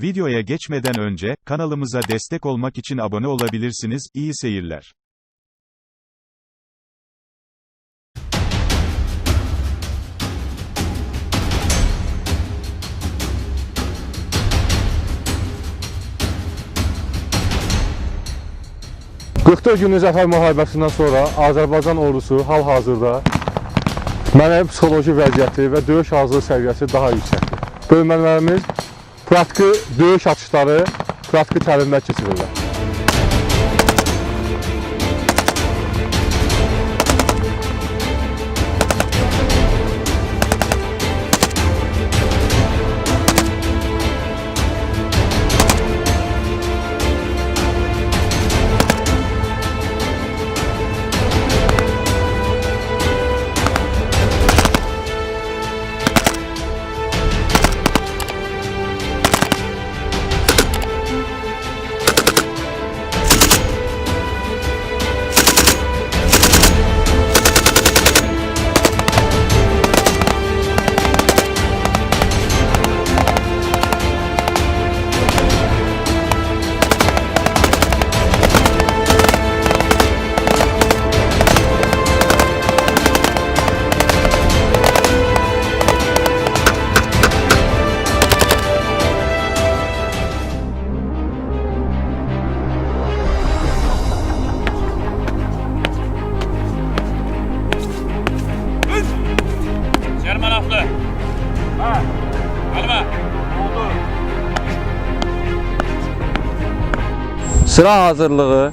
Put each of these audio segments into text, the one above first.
Videoya geçmeden önce, kanalımıza destek olmak için abone olabilirsiniz, iyi seyirler. 44 günlük zəfər müharibəsindən sonra Azərbaycan ordusu hal-hazırda mənəvi psixoloji vəziyyəti və döyüş hazırlığı səviyyəsi daha yüksəkdir. Bölmələrimiz praktiki döyüş atışları, praktiki təlimlər keçirirlər. Sıra hazırlığı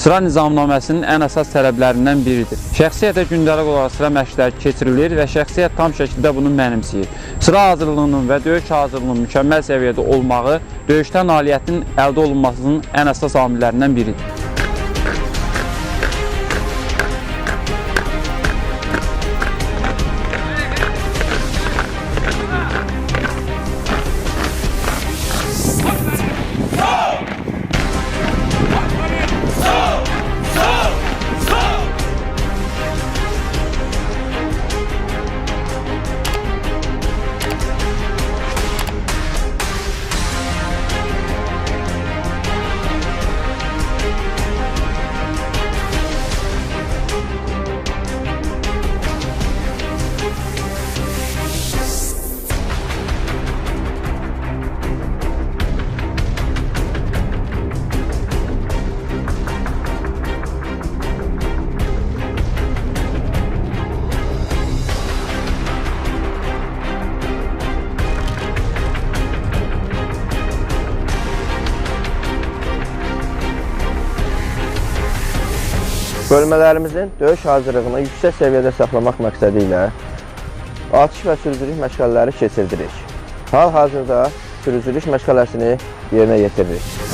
sıra nizamnaməsinin ən əsas tələblərindən biridir. Şəxsiyyətə gündəlik olaraq sıra məşqləri keçirilir və şəxsiyyət tam şəkildə bunu mənimsəyir. Sıra hazırlığının və döyüş hazırlığının mükəmməl səviyyədə olmağı döyüşdə nailiyyətin əldə olunmasının ən əsas amillərindən biridir. Bölmələrimizin döyüş hazırlığını yüksək səviyyədə saxlamaq məqsədi ilə atış və sürücülük məşğələləri keçirdirik. Hal-hazırda sürücülük məşğələsini yerinə yetiririk.